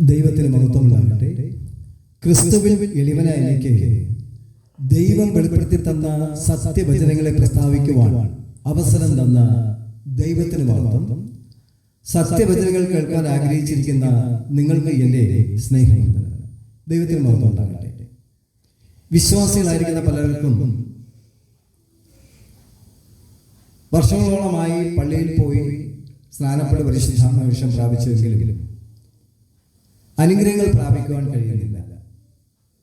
ദൈവത്തിന് മഹത്വമുണ്ടാകട്ടെ ക്രിസ്തുവിൽ എളിവനായ എനിക്ക് ദൈവം വെളിപ്പെടുത്തി തന്ന സത്യവചനങ്ങളെ പ്രസ്താവിക്കുവാൻ അവസരം തന്ന ദൈവത്തിന് മഹത്വം. സത്യവചനങ്ങൾ കേൾക്കാൻ ആഗ്രഹിച്ചിരിക്കുന്ന നിങ്ങൾക്ക് എന്റെ സ്നേഹമുണ്ട് ദൈവത്തിന് മഹത്വം ഉണ്ടാകട്ടെ. വിശ്വാസികളായിരിക്കുന്ന പലർക്കും വർഷങ്ങളോളമായി പള്ളിയിൽ പോയി സ്നാനപ്പെട്ട് പരിശുദ്ധാത്മവിഷം പ്രാപിച്ചെങ്കിലും അനുഗ്രഹങ്ങൾ പ്രാപിക്കുവാൻ കഴിയുന്നില്ല.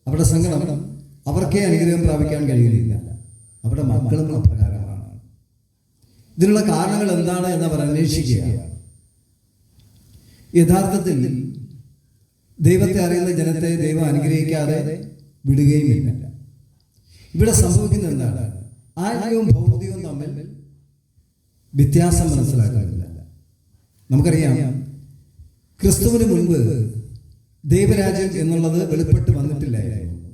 അവരുടെ സങ്കടം അവർക്കേ അനുഗ്രഹം പ്രാപിക്കാൻ കഴിയുന്നില്ല. അവരുടെ മക്കളും അപ്രകാരമാണ്. ഇതിനുള്ള കാരണങ്ങൾ എന്താണ് എന്ന് അവർ അന്വേഷിക്കുക. യഥാർത്ഥത്തിൽ ദൈവത്തെ അറിയുന്ന ജനത്തെ ദൈവം അനുഗ്രഹിക്കാതെ വിടുകയുമില്ല. ഇവിടെ സംഭവിക്കുന്നത് എന്താണ്? ആത്മീയവും ഭൗതികവും തമ്മിൽ വ്യത്യാസം മനസ്സിലാക്കാറില്ല നമുക്കറിയാം ക്രിസ്തുവിന് മുൻപ് ദൈവരാജ്യം എന്നുള്ളത് വെളിപ്പെട്ട് വന്നിട്ടില്ലായിരുന്നു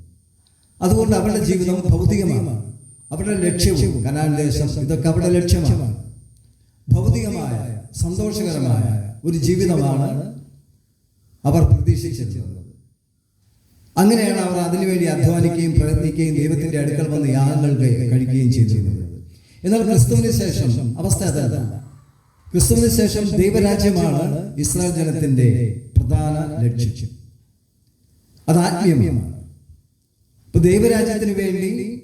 അതുകൊണ്ട് അവരുടെ ജീവിതം ഭൗതികമാണ്. അവരുടെ ലക്ഷ്യവും കനാൻ ദേശം ഇതൊക്കെ അവരുടെ ലക്ഷ്യമാണ്. ഭൗതികമായ സന്തോഷകരമായ ഒരു ജീവിതമാണ് അവർ പ്രതീക്ഷിച്ചിരുന്നത് അങ്ങനെയാണ് അവർ അതിനുവേണ്ടി അധ്വാനിക്കുകയും പ്രയത്നിക്കുകയും ദൈവത്തിന്റെ അടുക്കൽ വന്ന് യാഗങ്ങൾ കഴി- കഴിക്കുകയും ചെയ്തിരുന്നത്. എന്നാൽ ക്രിസ്തുവിന് ശേഷം അവസ്ഥ അതല്ല. ക്രിസ്തുവിന് ശേഷം ദൈവരാജ്യമാണ് ഇസ്രായേൽ ജനത്തിന്റെ പ്രധാന ലക്ഷ്യം. അത് ആത്മീയമാണ്. ഇപ്പൊ ദൈവരാജ്യത്തിന് വേണ്ടി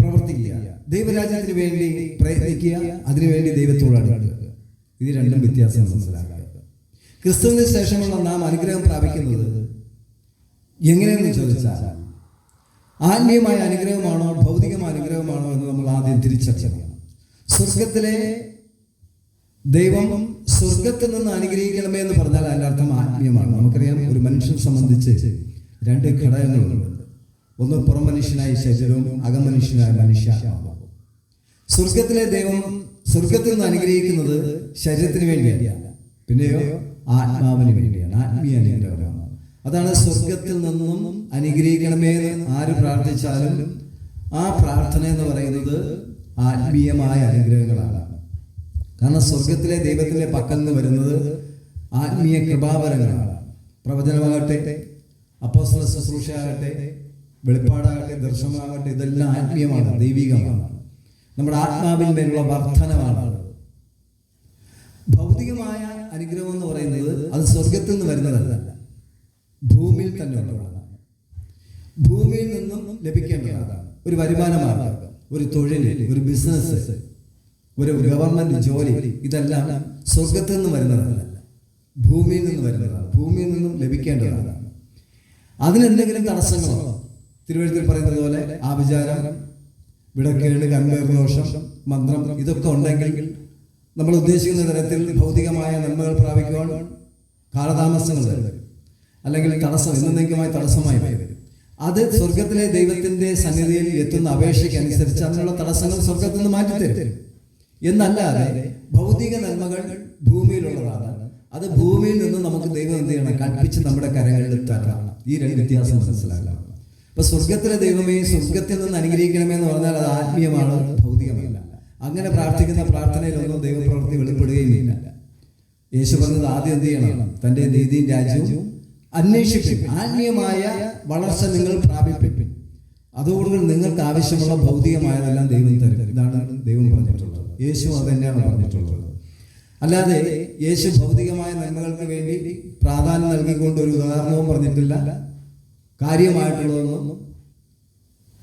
പ്രവർത്തിക്കുക. ദൈവരാജ്യത്തിന് വേണ്ടി പ്രയത്നിക്കുക. അതിനുവേണ്ടി ദൈവത്തോട് അടുക്കുക. ഇത് രണ്ടും വ്യത്യാസം മനസ്സിലാക്കുക. ക്രിസ്തുവിന് ശേഷമുള്ള നാം അനുഗ്രഹം പ്രാപിക്കുന്നത് എങ്ങനെയെന്ന് ചോദിച്ചാൽ ആത്മീയമായ അനുഗ്രഹമാണോ ഭൗതികമായ അനുഗ്രഹമാണോ എന്ന് നമ്മൾ ആദ്യം തിരിച്ചറിയണം. സ്വർഗത്തിലെ ദൈവം സ്വർഗത്തിൽ നിന്ന് അനുഗ്രഹിക്കണമേ എന്ന് പറഞ്ഞാൽ അതിന്റെ അർത്ഥം ആത്മീയമാണ്. നമുക്കറിയാം ഒരു മനുഷ്യൻ സംബന്ധിച്ച് രണ്ട് ഘടകങ്ങളുണ്ട്. ഒന്ന് പുറം മനുഷ്യനായ ശരീരവും അകമനുഷ്യനായ മനുഷ്യ സ്വർഗത്തിലെ ദൈവം സ്വർഗത്തിൽ നിന്ന് അനുഗ്രഹിക്കുന്നത് ശരീരത്തിന് വേണ്ടിയല്ല. പിന്നെയോ ആത്മാവിന് വേണ്ടിയാണ്. ആത്മീയ അനുഗ്രഹമാണ്. അതാണ് സ്വർഗത്തിൽ നിന്നും അനുഗ്രഹിക്കണമേ എന്ന് ആര് പ്രാർത്ഥിച്ചാലും ആ പ്രാർത്ഥന എന്ന് പറയുന്നത് ആത്മീയമായ അനുഗ്രഹങ്ങളാണ്. കാരണം സ്വർഗത്തിലെ ദൈവത്തിന്റെ പക്കൽ നിന്ന് വരുന്നത് ആത്മീയ കൃപാവരങ്ങളാണ്. പ്രവചനമാകട്ടെ അപ്പോസ്തല ശുശ്രൂഷയാകട്ടെ വെളിപ്പാടാകട്ടെ ദർശനമാകട്ടെ ഇതെല്ലാം ആത്മീയമാണ് ദൈവികമാണ്. നമ്മുടെ ആത്മാവിന്മേലുള്ള വർധനമാണ് ഭൗതികമായ അനുഗ്രഹം എന്ന് പറയുന്നത് അത് സ്വർഗത്തിൽ നിന്ന് വരുന്നതല്ല. ഭൂമിയിൽ തന്നെ ഉള്ളതാണ്. ഭൂമിയിൽ നിന്നും ലഭിക്കേണ്ടതാണ്. ഒരു വരുമാനമാണ് ഒരു തൊഴിൽ ഒരു ബിസിനസ് ഒരു ഗവൺമെന്റ് ജോലി ഇതെല്ലാം സ്വർഗത്തിൽ നിന്ന് വരുന്നതല്ല ഭൂമിയിൽ നിന്ന് വരുന്നതാണ്. ഭൂമിയിൽ നിന്നും ലഭിക്കേണ്ടതാണ്. അതിനെന്തെങ്കിലും തടസ്സങ്ങളോ? തിരുവഴുത്തിൽ പറയുന്നത് പോലെ ആഭിചാരം വിടക്കേട് ദോഷം മന്ത്രം ഇതൊക്കെ ഉണ്ടെങ്കിൽ നമ്മൾ ഉദ്ദേശിക്കുന്ന തരത്തിൽ ഭൗതികമായ നന്മകൾ പ്രാപിക്കുവാൻ കാലതാമസങ്ങൾ വരും. അല്ലെങ്കിൽ തടസ്സം എന്നെന്തെങ്കിലുമായി തടസ്സമായി വരും. അത് സ്വർഗത്തിലെ ദൈവത്തിന്റെ സന്നിധിയിൽ എത്തുന്ന അപേക്ഷയ്ക്ക് അനുസരിച്ച് അതിനുള്ള തടസ്സങ്ങൾ സ്വർഗത്തിൽ നിന്ന് മാറ്റിത്തരും. എന്നല്ലാതെ ഭൗതിക നന്മകൾ ഭൂമിയിലുള്ളതാണ്. അത് ഭൂമിയിൽ നിന്ന് നമുക്ക് ദൈവം എന്ത് ചെയ്യണം? കൽപ്പിച്ച് നമ്മുടെ കരകളിൽ തരണം ഈ രണ്ട് വ്യത്യാസം മനസ്സിലാക്കണം അപ്പൊ സ്വർഗത്തിലെ ദൈവമേ സ്വർഗത്തിൽ നിന്ന് അനുഗ്രഹിക്കണമേ എന്ന് പറഞ്ഞാൽ അത് ആത്മീയമാണ് ഭൗതികമല്ല. അങ്ങനെ പ്രാർത്ഥിക്കുന്ന പ്രാർത്ഥനയിലൊന്നും ദൈവപ്രവൃത്തി വെളിപ്പെടുകയുമില്ല യേശു പറഞ്ഞത് ആദ്യം എന്ത് ചെയ്യണം? തന്റെ നീതിയും രാജ്യവും അന്വേഷിപ്പിൻ. ആത്മീയമായ വളർച്ച നിങ്ങൾ പ്രാപിപ്പിൻ. അതുകൊണ്ട് നിങ്ങൾക്ക് ആവശ്യമുള്ള ഭൗതികമായതെല്ലാം ദൈവം തരും. ഇതാണ് ദൈവം പറഞ്ഞിട്ടുള്ളത്. യേശു അത് തന്നെയാണ് പറഞ്ഞിട്ടുള്ളത്. അല്ലാതെ യേശു ഭൗതികമായ നന്മകൾക്ക് വേണ്ടി പ്രാധാന്യം നൽകിക്കൊണ്ട് ഒരു ഉദാഹരണവും പറഞ്ഞിട്ടില്ല. കാര്യമായിട്ടുള്ളതൊന്നും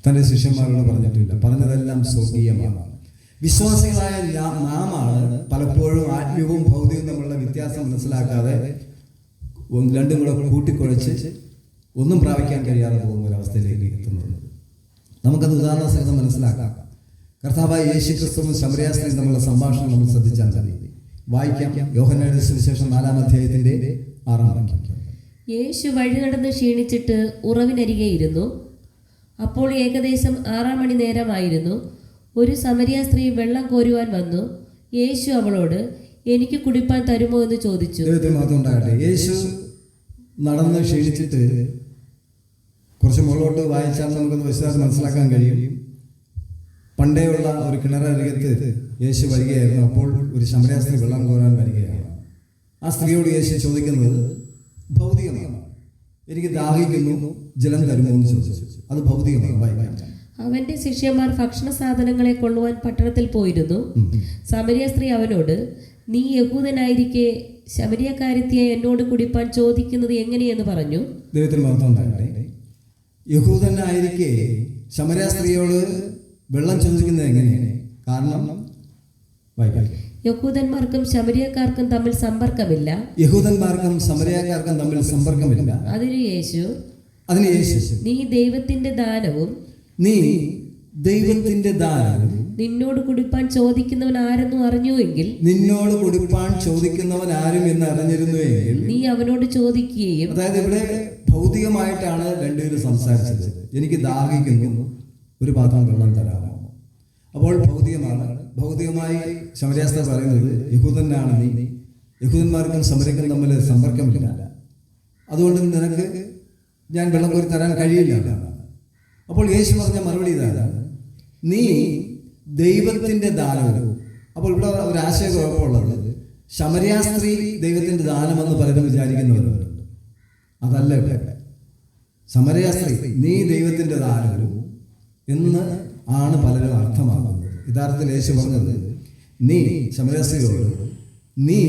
തന്റെ ശിഷ്യന്മാരോട് പറഞ്ഞിട്ടില്ല. പറഞ്ഞതെല്ലാം സ്വർഗീയമാണ്. വിശ്വാസികളായ നാമാണ് പലപ്പോഴും ആത്മീയവും ഭൗതികവും തമ്മിലുള്ള വ്യത്യാസം മനസ്സിലാക്കാതെ രണ്ടും കൂടെ കൂട്ടിക്കുഴച്ച് ഒന്നും പ്രാപിക്കാൻ കഴിയാതെ പോകുന്ന ഒരവസ്ഥയിലേക്ക് എത്തുന്നത്. നമുക്കത് ഉദാഹരണ സഹിതം മനസ്സിലാക്കാം. കർത്താവായ യേശു ക്രിസ്തുവും ശമരിയാസ്ത്രീയും തമ്മിലുള്ള സംഭാഷണം നമ്മൾ ശ്രദ്ധിച്ചാൽ മതി. വായിക്കാം. യോഹനയുടെ സുവിശേഷം നാലാം അധ്യായത്തിന്റെ ആറാം യേശു വഴി നടന്ന് ക്ഷീണിച്ചിട്ട് ഉറവിനരികെ ഇരുന്നു. അപ്പോൾ ഏകദേശം ആറാം മണി നേരമായിരുന്നു. ഒരു സമരിയ സ്ത്രീ വെള്ളം കോരുവാൻ വന്നു. യേശു അവളോട് എനിക്ക് കുടിപ്പാൻ തരുമോ എന്ന് ചോദിച്ചു. യേശു നടന്ന് ക്ഷീണിച്ചിട്ട് കുറച്ച് മുകളിലോട്ട് വായിച്ചാൽ നമുക്കൊന്ന് വിശ്വാസം മനസ്സിലാക്കാൻ കഴിയും. പണ്ടേയുള്ള ഒരു കിണറരികത്ത് യേശു വരികയായിരുന്നു. അപ്പോൾ ഒരു ശമരാസ്ത്രീ വെള്ളം കോരാൻ വരികയാണ്. ആ സ്ത്രീയോട് യേശു ചോദിക്കുന്നത് ഭൗതികമാണ്? എനിക്ക് ദാഹിക്കുന്നു ജലം തരുമോ? എന്ന് ചോദിച്ചു. അത് ഭൗതികമാണ്? വായിക്കാം. അവന്റെ ശിഷ്യന്മാർ ഭക്ഷണ സാധനങ്ങളെ കൊള്ളുവാൻ പട്ടണത്തിൽ പോയിരുന്നു. സമരിയ സ്ത്രീ അവനോട് നീ യഹൂദനായിരിക്കെ ശമരിയക്കാരത്തിയെ എന്നോട് കുടിപ്പാൻ ചോദിക്കുന്നത് എങ്ങനെയെന്ന് പറഞ്ഞു? ദൈവത്തിന് മഹത്വം യഹൂദനായിരിക്കെ ശമര സ്ത്രീയോട് വെള്ളം ചോദിക്കുന്നത് എങ്ങനെയാണ് കാരണം യഹൂദന്മാർക്കും ശമരിയക്കാർക്കും തമ്മിൽ സമ്പർക്കമില്ല. യഹൂദന്മാർക്കും ശബരിയക്കാർക്കും തമ്മിൽ സമ്പർക്കമില്ല. അതിന് യേശു അതിന് യേശു. നീ ദൈവത്തിന്റെ ദാനവും നീ ദൈവത്തിന്റെ ദാനവും നിന്നോട് കുടിപ്പാൻ ചോദിക്കുന്നവൻ ആരെന്നും അറിഞ്ഞുവെങ്കിൽ നിന്നോട് കുടിപ്പാൻ ചോദിക്കുന്നവൻ ആരും എന്ന് അറിഞ്ഞിരുന്നുവെങ്കിൽ നീ അവനോട് ചോദിക്കുകയും അതായത് ഇവിടെ ഭൗതികമായിട്ടാണ് രണ്ടുപേരും സംസാരിച്ചത്. എനിക്ക് ദാഹിക്കുന്നു. ഒരു പാത്രം വെള്ളം തരാമോ? അപ്പോൾ ഭൗതികമാണ്. ഭൗതികമായി ശമരാസ്ത പറയുന്നത് യഹൂദനാണ് നീ. യഹൂദന്മാർക്കും സമരക്കും തമ്മിൽ സമ്പർക്കമില്ല. അതുകൊണ്ട് നിനക്ക് ഞാൻ വെള്ളം കോരി തരാൻ കഴിയില്ല. അപ്പോൾ യേശു പറഞ്ഞ മറുപടി ഇതാണ്. നീ ദൈവത്തിന്റെ ദാനവും അപ്പോൾ ഇവിടെ ഒരു ആശയക്കുഴപ്പമുള്ളത് ശമര്യാസ്ത്രീ ദൈവത്തിന്റെ ദാനമെന്ന് പലരും വിചാരിക്കുന്നവരുണ്ട് അതല്ല ഇവിടെ. സമരയാസ്ത്രീ നീ ദൈവത്തിന്റെ ദാനവും എന്ന് ആണ് പലരും അർത്ഥമാക്കുന്നത്. യഥാർത്ഥത്തിൽ യേശു പറഞ്ഞത് നീ ശമരസിയോട് നീ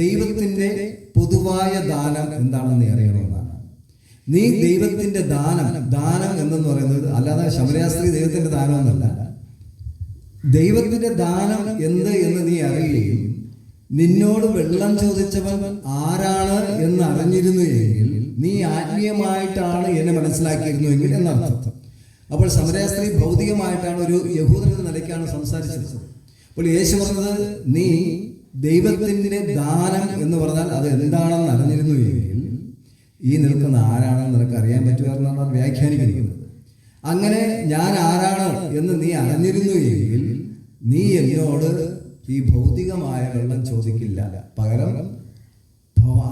ദൈവത്തിന്റെ പൊതുവായ ദാനം എന്താണെന്ന് അറിയണമെന്നാണ്. നീ ദൈവത്തിന്റെ ദാനം ദാനം എന്നെന്ന് പറയുന്നത് അല്ലാതെ ശമരയാസ്ത്രീ ദൈവത്തിന്റെ ദാനം എന്നല്ല ദൈവത്തിന്റെ ദാനം എന്ത് എന്ന് നീ അറിയുകയും നിന്നോട് വെള്ളം ചോദിച്ചവൻ ആരാണ് എന്ന് അറിഞ്ഞിരുന്നു എങ്കിൽ നീ ആത്മീയമായിട്ടാണ് എന്നെ മനസ്സിലാക്കിയിരുന്നു എങ്കിൽ എന്നർത്ഥം. അപ്പോൾ സമരയാസ്ത്രീ ഭൗതികമായിട്ടാണ് ഒരു യഹൂദൻ നിലയ്ക്കാണ് സംസാരിച്ചത്. അപ്പോൾ യേശു പറഞ്ഞത് നീ ദൈവത്തിന്റെ ദാനം എന്ന് പറഞ്ഞാൽ അത് എന്താണെന്ന് അറിഞ്ഞിരുന്നു എങ്കിൽ ഈ നിൽക്കുന്ന ആരാണെന്ന് നിനക്ക് അറിയാൻ പറ്റുമെന്നാണ് വ്യാഖ്യാനിക്കുന്നത്. അങ്ങനെ ഞാൻ ആരാണ് എന്ന് നീ അറിഞ്ഞിരുന്നു എങ്കിൽ നീ എന്നോട് ഈ ഭൗതികമായ വെള്ളം ചോദിക്കില്ല. പകരം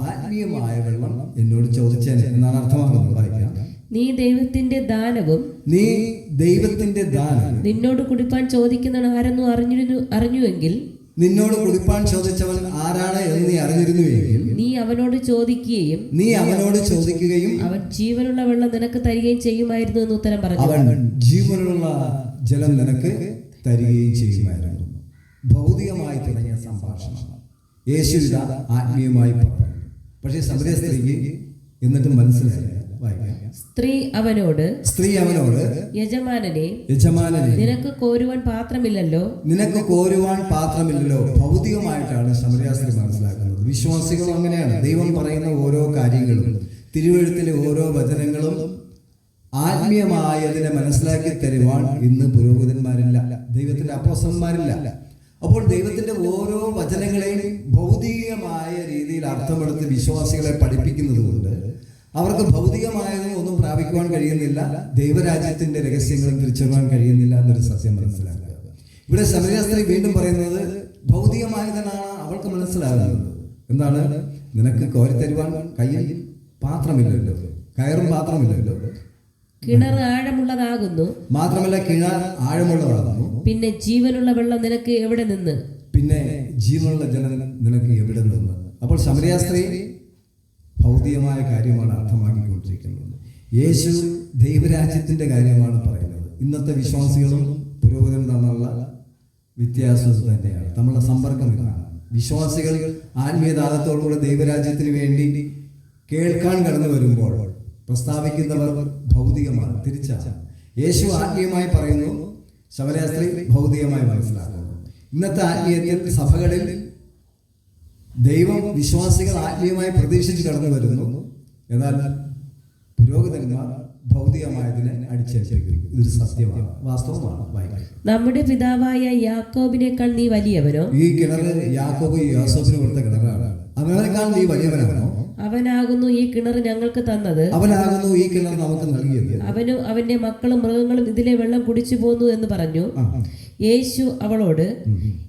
ആത്മീയമായ വെള്ളം എന്നോട് ചോദിച്ചേനെ എന്നാണ് അർത്ഥമാക്കുന്നത്. വായിക്കാം. നീ ദൈവത്തിന്റെ ദാനവും നീ ദൈവത്തിന്റെ ദാനം. നിന്നോട് കുടിപ്പാൻ ചോദിക്കുന്നവൻ ആരെന്നു അറിഞ്ഞിരുന്നു അറിഞ്ഞുവെങ്കിൽ നിന്നോട് കുടിപ്പാൻ ചോദിച്ചവൻ ആരാണ് എന്ന് നീ അറിഞ്ഞിരുന്നുവെങ്കിൽ നീ അവനോട് ചോദിക്കുകയും നീ അവനോട് ചോദിക്കുകയും അവൻ ജീവനുള്ള വെള്ളം നിനക്ക് തരികയും ചെയ്യുമായിരുന്നു എന്ന് ഉത്തരം പറഞ്ഞു. അവൻ ജീവനുള്ള ജലം നിനക്ക് തരികയും ചെയ്യുമായിരുന്നു. ഭൗതികമായി തുടങ്ങിയ സംഭാഷണം. യേശു ആത്മീയമായി പറഞ്ഞു. പക്ഷേ സമരസ്ത്രീക്ക് എന്നിട്ട് വായിക്കാം സ്ത്രീ അവനോട് സ്ത്രീ അവനോട് യജമാനനെ യജമാനനെ നിനക്ക് കോരുവാൻ പാത്രമില്ലല്ലോ. നിനക്ക് കോരുവാൻ പാത്രമില്ലല്ലോ. ഭൗതികമായിട്ടാണ് ശമര്യാസ്ത്രീ മനസ്സിലാക്കുന്നത്. വിശ്വാസികൾ അങ്ങനെയാണ്. ദൈവം പറയുന്ന ഓരോ കാര്യങ്ങളും തിരുവഴുത്തിലെ ഓരോ വചനങ്ങളും ആത്മീയമായതിനെ മനസ്സിലാക്കി തരുവാൻ ഇന്ന് പുരോഹിതന്മാരില്ല. ദൈവത്തിന്റെ അപ്പോസന്മാരില്ല അപ്പോൾ ദൈവത്തിന്റെ ഓരോ വചനങ്ങളെയും ഭൗതികമായ രീതിയിൽ അർത്ഥമെടുത്ത് വിശ്വാസികളെ പഠിപ്പിക്കുന്നത് കൊണ്ട് അവർക്ക് ഭൗതികമായതും ഒന്നും പ്രാപിക്കുവാൻ കഴിയുന്നില്ല. ദൈവരാജ്യത്തിന്റെ രഹസ്യങ്ങളും തിരിച്ചറിയാൻ കഴിയുന്നില്ല എന്നൊരു സത്യം മനസ്സിലാക്കുക. ഇവിടെ ശബരിശാസ്ത്രി വീണ്ടും പറയുന്നത് ഭൗതികമായതിനാണ് അവൾക്ക് മനസ്സിലാകുന്നത്. എന്താണ്? നിനക്ക് കോരിത്തരുവാൻ കയ്യിൽ പാത്രമില്ലല്ലോ. കയറും പാത്രമില്ലല്ലോ. കിണർ ആഴമുള്ളതാകുന്നു. മാത്രമല്ല കിണർ ആഴമുള്ളതാകുന്നു. പിന്നെ ജീവനുള്ള വെള്ളം നിനക്ക് എവിടെ നിന്ന്? പിന്നെ ജീവനുള്ള ജലം നിനക്ക് എവിടെ നിന്ന്? അപ്പോൾ ശമരിയാസ്ത്രീ ഭൗതികമായ കാര്യമാണ് അർത്ഥമാക്കിക്കൊണ്ടിരിക്കുന്നത്. യേശു ദൈവരാജ്യത്തിന്റെ കാര്യമാണ് പറയുന്നത്. ഇന്നത്തെ വിശ്വാസികളും പുരോഗതിയും തമ്മിലുള്ള വ്യത്യാസം തന്നെയാണ്. തമ്മിലുള്ള സമ്പർക്കം ഇതാണ്. വിശ്വാസികൾ ആത്മീയദാതത്തോടുകൂടെ ദൈവരാജ്യത്തിന് വേണ്ടി കേൾക്കാൻ കടന്നു വരുമ്പോൾ പ്രസ്താവിക്കുന്നവർ ഭൗതികമാണ് തിരിച്ചാണ്. യേശു ആത്മീയമായി പറയുന്നു ശബരാസ്ത്രീ ഭൗതികമായി മനസ്സിലാക്കുന്നു. ഇന്നത്തെ ആത്മീയത്തിൽ സഭകളിൽ ദൈവം വിശ്വാസികൾ ആത്മീയമായി പ്രതീക്ഷിച്ച് കടന്നു വരുന്നു. എന്നാൽ പുരോഹിതന്മാർ ഭൗതികമായതിനെ അടിച്ചടിച്ചിരിക്കുന്നു ഇതൊരു സത്യമാണ് വാസ്തവമാണ് നമ്മുടെ പിതാവായ യാക്കോബിനേക്കാൾ നീ വലിയവരോ ഈ കിണർ യാക്കോബ് യാസോബിന് കൊടുത്ത കിണറാണ്. അവനേക്കാൾ നീ വലിയവനാണോ? അവനാകുന്നു ഈ കിണർ ഞങ്ങൾക്ക് തന്നത്. അവനാകുന്നു ഈ കിണർ നമുക്ക് നൽകിയത്. അവനും അവന്റെ മക്കളും മൃഗങ്ങളും ഇതിലെ വെള്ളം കുടിച്ചു പോന്നു എന്ന് പറഞ്ഞു. യേശു അവളോട്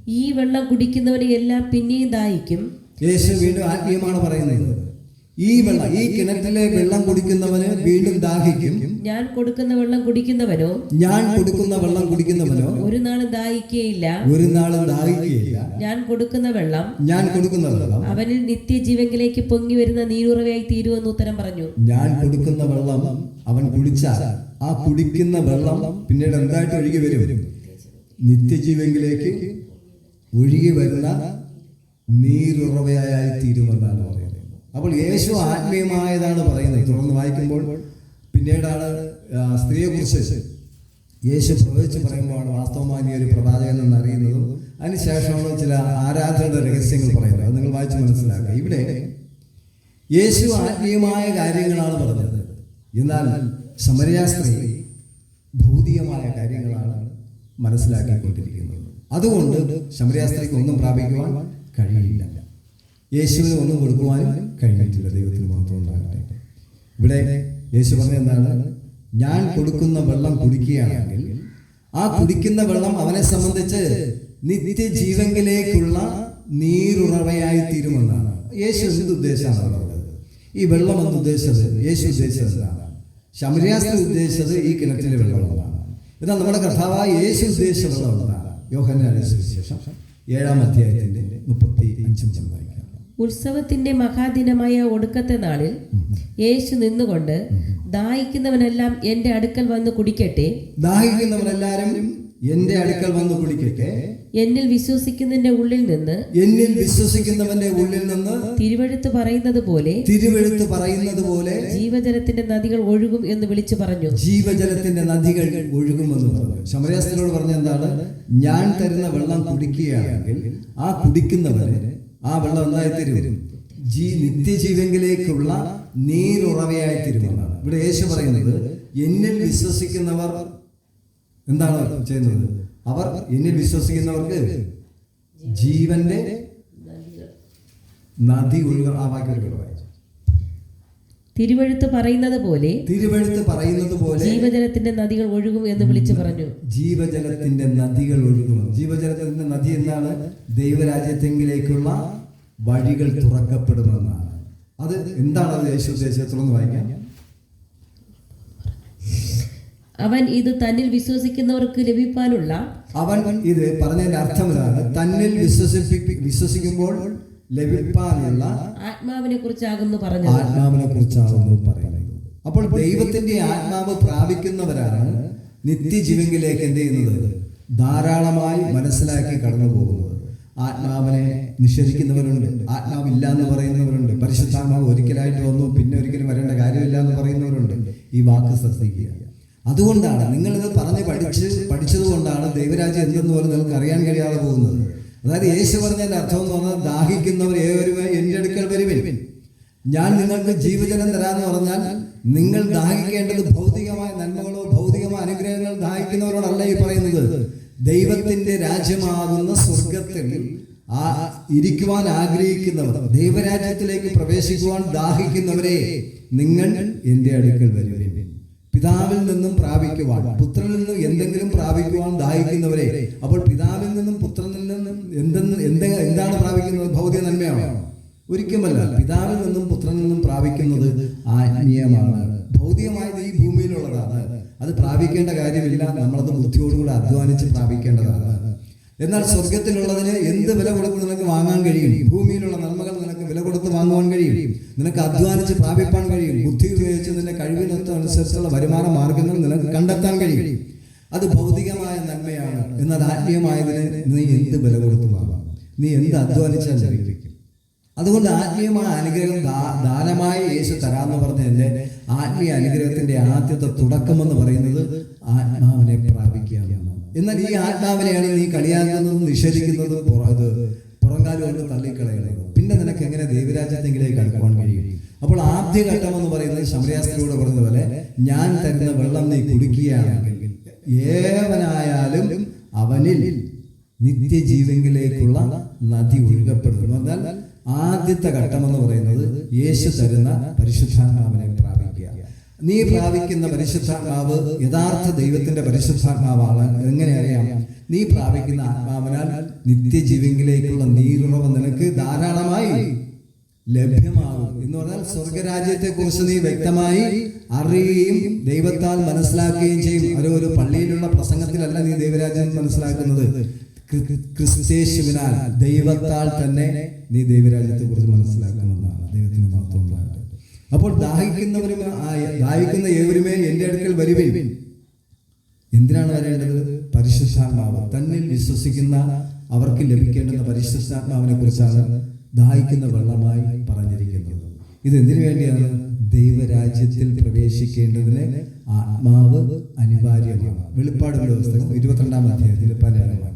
ഈ വെള്ളം കുടിക്കുന്നവനെ എല്ലാം പിന്നെയും ദാഹിക്കും. യേശു വീണ്ടും ആത്മീയമാണ് പറയുന്നത്. ഈ വെള്ളം ഈ കിണറ്റിലെ വെള്ളം കുടിക്കുന്നവന് വീണ്ടും ദാഹിക്കും. ഞാൻ കൊടുക്കുന്ന വെള്ളം കുടിക്കുന്നവനോ? ഞാൻ കൊടുക്കുന്ന വെള്ളം കുടിക്കുന്നവനോ? ഒരു നാളും ദാഹിക്കുകയില്ല ഒരു നാളും ദാഹിക്കുകയില്ല ഞാൻ കൊടുക്കുന്ന വെള്ളം ഞാൻ കൊടുക്കുന്ന വെള്ളം അവനിൽ നിത്യജീവങ്കിലേക്ക് പൊങ്ങി വരുന്ന നീരുറവയായി തീരുമെന്ന് ഉത്തരം പറഞ്ഞു. ഞാൻ കൊടുക്കുന്ന വെള്ളം അവൻ കുടിച്ചാൽ ആ കുടിക്കുന്ന വെള്ളം പിന്നീട് എന്തായിട്ട് ഒഴുകി വരും? നിത്യജീവങ്കിലേക്ക് ഒഴുകി വരുന്ന നീരുറവയായി തീരുമെന്നാണ് പറയുന്നത്. അപ്പോൾ യേശു ആത്മീയമായതാണ് പറയുന്നത്. തുടർന്ന് വായിക്കുമ്പോൾ പിന്നീടാണ് സ്ത്രീയെ സ്ത്രീയെക്കുറിച്ച് യേശു പ്രവചിച്ച് പറയുമ്പോഴാണ് വാസ്തവമായി ഒരു പ്രവാചകൻ എന്ന് അറിയുന്നതും അതിനുശേഷമാണ് ചില ആരാധനയുടെ രഹസ്യങ്ങൾ പറയുന്നത്. അത് നിങ്ങൾ വായിച്ച് മനസ്സിലാക്കുക. ഇവിടെ യേശു ആത്മീയമായ കാര്യങ്ങളാണ് പറഞ്ഞത്. എന്നാൽ സമരയാസ്ത്രീ ഭൗതികമായ കാര്യങ്ങളാണ് മനസ്സിലാക്കിക്കൊണ്ടിരിക്കുന്നത്. അതുകൊണ്ട് ശമരയാസ്ത്രീക്ക് ഒന്നും പ്രാപിക്കുവാൻ കഴിയില്ല. യേശുവിന് ഒന്നും കൊടുക്കുവാനും കഴിഞ്ഞിട്ടില്ല. ദൈവത്തിന് മാത്രം ഉണ്ടാകട്ടെ. ഇവിടെ യേശു പറഞ്ഞ എന്താണ്? ഞാൻ കൊടുക്കുന്ന വെള്ളം കുടിക്കുകയാണെങ്കിൽ ആ കുടിക്കുന്ന വെള്ളം അവനെ സംബന്ധിച്ച് നിത്യജീവങ്കിലേക്കുള്ള നീരുറവയായി തീരുമെന്നാണ് യേശു എന്ത് ഉദ്ദേശമാണ് പറഞ്ഞത്? ഈ വെള്ളം എന്ന് ഉദ്ദേശിച്ചത്? യേശു ഉദ്ദേശിച്ചത് ശമരിയാസ്ത്രി ഉദ്ദേശിച്ചത് ഈ കിണറ്റിലെ വെള്ളമുള്ളതാണ് എന്നാൽ നമ്മുടെ കർത്താവായ യേശു ഉദ്ദേശിച്ച വെള്ളമുള്ളതാണ് സുവിശേഷം ഏഴാം അധ്യായത്തിന്റെ മുപ്പത്തി അഞ്ചും ചെന്ന് വായിക്കാം. ഉത്സവത്തിന്റെ മഹാദിനമായ ഒടുക്കത്തെ നാളിൽ യേശു നിന്നുകൊണ്ട് ദാഹിക്കുന്നവനെല്ലാം എന്റെ അടുക്കൽ വന്ന് കുടിക്കട്ടെ? ദാഹിക്കുന്നവനെല്ലാരും എന്റെ അടുക്കൽ വന്ന് കുടിക്കട്ടെ? എന്നിൽ വിശ്വസിക്കുന്നതിന്റെ ഉള്ളിൽ നിന്ന് എന്നിൽ വിശ്വസിക്കുന്നവന്റെ ഉള്ളിൽ നിന്ന് തിരുവഴുത്ത് പറയുന്നത് പോലെ തിരുവഴുത്ത് പറയുന്നത് പോലെ ജീവജലത്തിന്റെ നദികൾ ഒഴുകും എന്ന് വിളിച്ചു പറഞ്ഞു. ജീവജലത്തിന്റെ നദികൾ ഒഴുകുമെന്ന് പറഞ്ഞു. ശമരയാസ്ത്രയോട് പറഞ്ഞ എന്താണ്? ഞാൻ തരുന്ന വെള്ളം കുടിക്കുകയാണെങ്കിൽ ആ കുടിക്കുന്നവന് ആ വെള്ളം എന്തായി തീരും ജീ നിത്യജീവങ്കിലേക്കുള്ള നീരുറവയായി തരുമെന്നാണ് ഇവിടെ യേശു പറയുന്നത് എന്നിൽ വിശ്വസിക്കുന്നവർ എന്താണ് ചെയ്യുന്നത്? അവർ എന്നിൽ വിശ്വസിക്കുന്നവർക്ക് ജീവന്റെ നദി ഒഴുകാൻ ആ വാക്യം. തിരുവഴുത്ത് പറയുന്നത് പോലെ തിരുവഴുത്ത് പറയുന്നത് പോലെ ജീവജലത്തിന്റെ നദികൾ ഒഴുകും എന്ന് വിളിച്ചു പറഞ്ഞു. ജീവജലത്തിന്റെ നദികൾ ഒഴുകും. ജീവജലത്തിന്റെ നദി എന്നാണ് ദൈവരാജ്യത്തെങ്കിലേക്കുള്ള വഴികൾ തുറക്കപ്പെടുമെന്നാണ്. അത് എന്താണ് അത് യേശു ഉദ്ദേശിച്ചത് തുറന്ന് വായിക്കാം. അവൻ ഇത് തന്നിൽ വിശ്വസിക്കുന്നവർക്ക് ലഭിക്കാനുള്ള അവൻ ഇത് പറഞ്ഞതിന്റെ അർത്ഥം ഇതാണ്. തന്നിൽ വിശ്വസിപ്പി വിശ്വസിക്കുമ്പോൾ ആത്മാവിനെ കുറിച്ചാകുന്നു പറഞ്ഞു ആത്മാവിനെ പറയുന്നത്. അപ്പോൾ ദൈവത്തിന്റെ ആത്മാവ് പ്രാപിക്കുന്നവരാണ് നിത്യജീവങ്കിലേക്ക് എന്ത് ചെയ്യുന്നത്? ധാരാളമായി മനസ്സിലാക്കി കടന്നു പോകുന്നത് ആത്മാവിനെ നിഷേധിക്കുന്നവരുണ്ട്. ആത്മാവില്ല എന്ന് പറയുന്നവരുണ്ട്. പരിശുദ്ധാത്മാവ് ഒരിക്കലായിട്ട് വന്നു പിന്നെ ഒരിക്കലും വരേണ്ട കാര്യമില്ല എന്ന് പറയുന്നവരുണ്ട്. ഈ വാക്ക് ശ്രദ്ധിക്കുക. അതുകൊണ്ടാണ് നിങ്ങളിത് പറഞ്ഞ് പഠിച്ച് പഠിച്ചത് കൊണ്ടാണ് ദൈവരാജ്യം എന്തെന്ന് പോലും നിങ്ങൾക്ക് അറിയാൻ കഴിയാതെ പോകുന്നത്. അതായത് യേശു പറഞ്ഞതിന്റെ അർത്ഥം എന്ന് പറഞ്ഞാൽ ദാഹിക്കുന്നവർ ഏവരും എന്റെ അടുക്കൽ വരുവിൻ. ഞാൻ നിങ്ങൾക്ക് ജീവജലം തരാന്ന് പറഞ്ഞാൽ നിങ്ങൾ ദാഹിക്കേണ്ടത് ഭൗതികമായ നന്മകളോ ഭൗതികമായ അനുഗ്രഹങ്ങൾ ദാഹിക്കുന്നവരോടല്ല ഈ പറയുന്നത്. ദൈവത്തിന്റെ രാജ്യമാകുന്ന സ്വർഗത്തിൽ ആ ഇരിക്കുവാൻ ആഗ്രഹിക്കുന്നവർ ദൈവരാജ്യത്തിലേക്ക് പ്രവേശിക്കുവാൻ ദാഹിക്കുന്നവരെ നിങ്ങൾ എന്റെ അടുക്കൽ വരുവിൻ. പിതാവിൽ നിന്നും പ്രാപിക്കുവാൻ പുത്രനിൽ നിന്നും എന്തെങ്കിലും പ്രാപിക്കുവാൻ ദാഹിക്കുന്നവരെ അപ്പോൾ പിതാവിൽ നിന്നും പ്രാപിക്കുന്നത് ഭൗതിക നന്മയാണോ? ഒരിക്കലുമല്ല. പിതാവിൽ നിന്നും പുത്രനിൽ നിന്നും പ്രാപിക്കുന്നത് ആത്മീയമാണ്. ഭൗതികമായത് ഈ ഭൂമിയിലുള്ളതാണ്. അത് പ്രാപിക്കേണ്ട കാര്യമില്ല. നമ്മളത് ബുദ്ധിയോടുകൂടി അധ്വാനിച്ച് പ്രാപിക്കേണ്ടതാണ്. എന്നാൽ സ്വർഗത്തിലുള്ളതിന് എന്ത് വില കൊടുത്ത് നിനക്ക് വാങ്ങാൻ കഴിയും? ഭൂമിയിലുള്ള നന്മകൾ നിനക്ക് വില കൊടുത്ത് വാങ്ങുവാൻ കഴിയും. നിനക്ക് അധ്വാനിച്ച് പ്രാപിപ്പാൻ കഴിയും. ബുദ്ധി ഉപയോഗിച്ച് നിന്റെ കഴിവിനൊത്ത അനുസരിച്ചുള്ള വരുമാന മാർഗങ്ങൾ നിനക്ക് കണ്ടെത്താൻ കഴിയും. അത് ഭൗതികമായ നന്മയാണ്. എന്നാൽ ആത്മീയമായതിന് നീ എന്ത് വില കൊടുത്ത് വാങ്ങാം? നീ എന്ത് അധ്വാനിച്ചാൽ ലഭിക്കും അതുകൊണ്ട് ആത്മീയമായ അനുഗ്രഹം ദാനമായി യേശു തരാന്ന് എന്റെ ആത്മീയ അനുഗ്രഹത്തിന്റെ ആദ്യത്തെ തുടക്കമെന്ന് പറയുന്നത് ആത്മാവിനെ പ്രാപിക്കുക എന്നാൽ ഈ ആത്മാവിനെയാണ് നീ കളിയാക്കുന്നതും നിഷേധിക്കുന്നതും പുറ- ഇത് പുറംകാലം കൊണ്ട് തള്ളിക്കളയുന്നത്. പിന്നെ നിനക്ക് എങ്ങനെ ദൈവരാജ്യത്തെങ്കിലേക്ക് അടുക്കുവാൻ കഴിയും? അപ്പോൾ ആദ്യ ഘട്ടം എന്ന് പറയുന്നത് ശമരയാസ്ത്രീയോട് പറഞ്ഞ പോലെ ഞാൻ തരുന്ന വെള്ളം നീ കുടിക്കുകയാണെങ്കിൽ ഏവനായാലും അവനിൽ നിത്യജീവങ്കിലേക്കുള്ള നദി ഒഴുകപ്പെടുന്നു എന്നാൽ ആദ്യത്തെ ഘട്ടം എന്ന് പറയുന്നത് യേശു തരുന്ന പരിശുദ്ധാത്മാവിനെ പ്രാപിക്കുക. നീ പ്രാപിക്കുന്ന പരിശുദ്ധാത്മാവ് യഥാർത്ഥ ദൈവത്തിന്റെ പരിശുദ്ധാത്മാവാണ്. എങ്ങനെ അറിയാം? നീ പ്രാപിക്കുന്ന ആത്മാവിനാൽ നിത്യജീവങ്കിലേക്കുള്ള നീരുറവ് നിനക്ക് ധാരാളമായി ലഭ്യമാകും. എന്ന് പറഞ്ഞാൽ സ്വർഗരാജ്യത്തെ കുറിച്ച് നീ വ്യക്തമായി അറിയുകയും ദൈവത്താൽ മനസ്സിലാക്കുകയും ചെയ്യും. അത് ഒരു പള്ളിയിലുള്ള പ്രസംഗത്തിലല്ല നീ ദൈവരാജ്യം മനസ്സിലാക്കുന്നത്. ക്രിസ്തേശുവിനാൽ ദൈവത്താൽ തന്നെ നീ ദൈവരാജ്യത്തെ കുറിച്ച് മനസ്സിലാക്കണമെന്നാണ് ദൈവത്തിന് മഹത്വം അപ്പോൾ ദാഹിക്കുന്നവരും ദാഹിക്കുന്ന ഏവരുമേ എന്റെ അടുക്കൽ വരുവിൻ. എന്തിനാണ് വരേണ്ടത്? പരിശുദ്ധാത്മാവ്. തന്നിൽ വിശ്വസിക്കുന്ന അവർക്ക് ലഭിക്കേണ്ടുന്ന പരിശുദ്ധാത്മാവിനെ കുറിച്ചാണ് ദാഹിക്കുന്ന വെള്ളമായി പറഞ്ഞിരിക്കുന്നത്. ഇത് എന്തിനു വേണ്ടിയാണ്? ദൈവരാജ്യത്തിൽ പ്രവേശിക്കേണ്ടതിന് ആത്മാവ് അനിവാര്യമാണ്. വെളിപ്പാട് പുസ്തകം ഇരുപത്തിരണ്ടാം അധ്യായത്തിൽ പലരും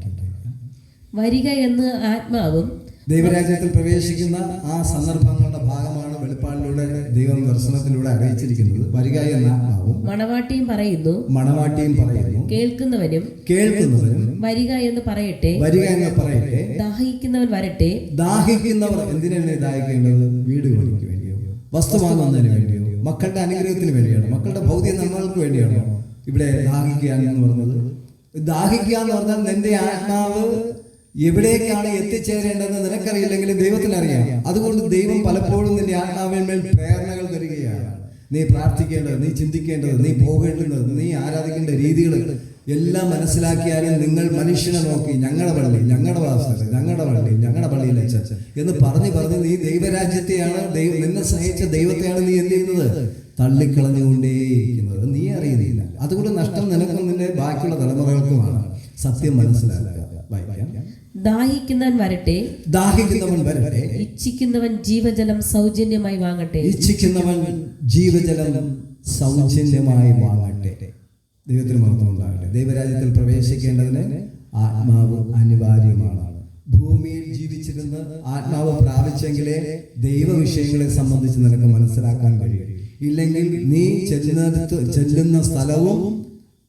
വരിക എന്ന് ആത്മാവും ദൈവരാജ്യത്തിൽ പ്രവേശിക്കുന്ന ആ സന്ദർഭങ്ങളുടെ ഭാഗമാണ് വെളിപ്പാടിലൂടെ ദൈവം ദർശനത്തിലൂടെ അറിയിച്ചിരിക്കുന്നത്. വരിക എന്ന ആത്മാവും മണവാട്ടിയും പറയുന്നു. മണവാട്ടിയും പറയുന്നു. കേൾക്കുന്നവരും കേൾക്കുന്നവരും വരിക എന്ന് പറയട്ടെ. വരിക എന്ന് പറയട്ടെ. ദാഹിക്കുന്നവൻ വരട്ടെ. ദാഹിക്കുന്നവർ എന്തിനാണ് ദാഹിക്കേണ്ടത്? വീട് പണിക്ക് വേണ്ടിയോ? വസ്തു വാങ്ങുന്നതിന് വേണ്ടിയോ? മക്കളുടെ അനുഗ്രഹത്തിന് വേണ്ടിയാണ്? മക്കളുടെ ഭൗതിക നന്മകൾക്ക് വേണ്ടിയാണോ ഇവിടെ ദാഹിക്കുക എന്ന് പറഞ്ഞത്? ദാഹിക്കുക എന്ന് പറഞ്ഞാൽ നിന്റെ ആത്മാവ് എവിടേക്കാണ് എത്തിച്ചേരേണ്ടതെന്ന് നിനക്കറിയില്ലെങ്കിലും ദൈവത്തിന് അറിയാം അതുകൊണ്ട് ദൈവം പലപ്പോഴും നിന്റെ ആത്മാവിന്മേൽ പ്രേരണകൾ തരികയാണ്. നീ പ്രാർത്ഥിക്കേണ്ടത് നീ ചിന്തിക്കേണ്ടത് നീ പോകേണ്ടത് നീ ആരാധിക്കേണ്ട രീതികൾ എല്ലാം മനസ്സിലാക്കിയാലും നിങ്ങൾ മനുഷ്യനെ നോക്കി ഞങ്ങളുടെ പള്ളി ഞങ്ങളുടെ വാസ ഞങ്ങളുടെ പള്ളി ഞങ്ങളുടെ പള്ളിയിൽ അച്ഛൻ എന്ന് പറഞ്ഞു പറഞ്ഞ് നീ ദൈവരാജ്യത്തെയാണ് ദൈവം നിന്നെ സ്നേഹിച്ച ദൈവത്തെയാണ് നീ എന്ത് ചെയ്യുന്നത്? തള്ളിക്കളഞ്ഞുകൊണ്ടേയിരിക്കുന്നത്. നീ അറിയുന്നില്ല. അതുകൊണ്ട് നഷ്ടം നിനക്കും നിന്റെ ബാക്കിയുള്ള തലമുറകൾക്കുമാണ്. സത്യം മനസ്സിലാക്കുക. വായിക്കാം. ദാഹിക്കുന്നവൻ വരട്ടെ. ദാഹിക്കുന്നവൻ വരട്ടെ. ഇച്ഛിക്കുന്നവൻ ജീവജലം സൗജന്യമായി വാങ്ങട്ടെ. ഇച്ഛിക്കുന്നവൻ ജീവജലം സൗജന്യമായി വാങ്ങട്ടെ. ദൈവത്തിന് മഹത്വം ഉണ്ടാകട്ടെ. ദൈവരാജ്യത്തിൽ പ്രവേശിക്കേണ്ടതിന് ആത്മാവ് അനിവാര്യമാണ്. ഭൂമിയിൽ ജീവിച്ചിരുന്ന് ആത്മാവ് പ്രാപിച്ചെങ്കിലേ ദൈവ വിഷയങ്ങളെ സംബന്ധിച്ച് നിനക്ക് മനസ്സിലാക്കാൻ കഴിയും. ഇല്ലെങ്കിൽ നീ ചെല്ലുന്ന ചെല്ലുന്ന സ്ഥലവും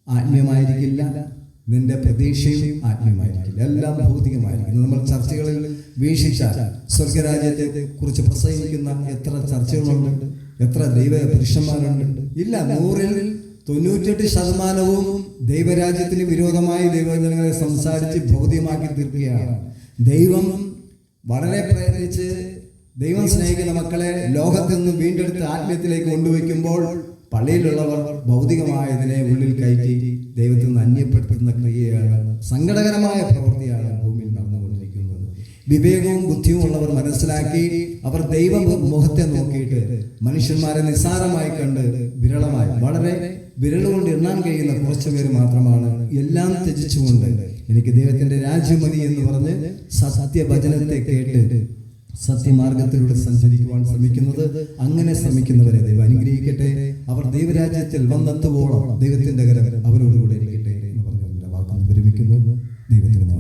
ആത്മീയമായിരിക്കില്ല. നിന്റെ പ്രതീക്ഷയും ആത്മീയമായിരിക്കില്ല എല്ലാം ഭൗതികമായിരിക്കും. നമ്മൾ ചർച്ചകളിൽ വീക്ഷിച്ചാൽ സ്വർഗരാജ്യത്തെ കുറിച്ച് പ്രസംഗിക്കുന്ന എത്ര ചർച്ചകളുണ്ട് എത്ര ദൈവ പുരുഷന്മാരുണ്ട്. ഇല്ല നൂറിൽ തൊണ്ണൂറ്റെട്ട് ശതമാനവും ദൈവരാജ്യത്തിന് വിരോധമായി ദൈവജനങ്ങളെ സംസാരിച്ച് ഭൗതികമാക്കി തീർക്കുകയാണ്. ദൈവം വളരെ പ്രേരിച്ച് ദൈവം സ്നേഹിക്കുന്ന മക്കളെ ലോകത്തിൽ നിന്ന് വീണ്ടെടുത്ത് ആത്മീയത്തിലേക്ക് കൊണ്ടുവയ്ക്കുമ്പോൾ പള്ളിയിലുള്ളവർ ഭൗതികമായതിനെ ഉള്ളിൽ കയറ്റി ദൈവത്തിൽ നിന്ന് അന്യപ്പെടുത്തുന്ന ക്രിയയാണ് സങ്കടകരമായ പ്രവൃത്തിയാണ് ഭൂമിയിൽ നടന്നുകൊണ്ടിരിക്കുന്നത്. വിവേകവും ബുദ്ധിയും ഉള്ളവർ മനസ്സിലാക്കി അവർ ദൈവ മുഖത്തെ നോക്കിയിട്ട് മനുഷ്യന്മാരെ നിസ്സാരമായി കണ്ട് വിരളമായി വളരെ വിരലുകൊണ്ട് എണ്ണാൻ കഴിയുന്ന കുറച്ചു പേര് മാത്രമാണ് എല്ലാം ത്യജിച്ചുകൊണ്ട് എനിക്ക് ദൈവത്തിന്റെ രാജ്യം മതി എന്ന് പറഞ്ഞ് സത്യവചനത്തെ കേട്ട് സത്യമാർഗത്തിലൂടെ സഞ്ചരിക്കുവാൻ ശ്രമിക്കുന്നത് അങ്ങനെ ശ്രമിക്കുന്നവരെ ദൈവം അനുഗ്രഹിക്കട്ടെ. അവർ ദൈവരാജ്യത്തിൽ വന്നെത്തുവോളം ദൈവത്തിന്റെ കരം അവരോടുകൂടെ ഇരിക്കട്ടെ എന്ന് പറഞ്ഞു വാക്കുന്നു ദൈവത്തിന്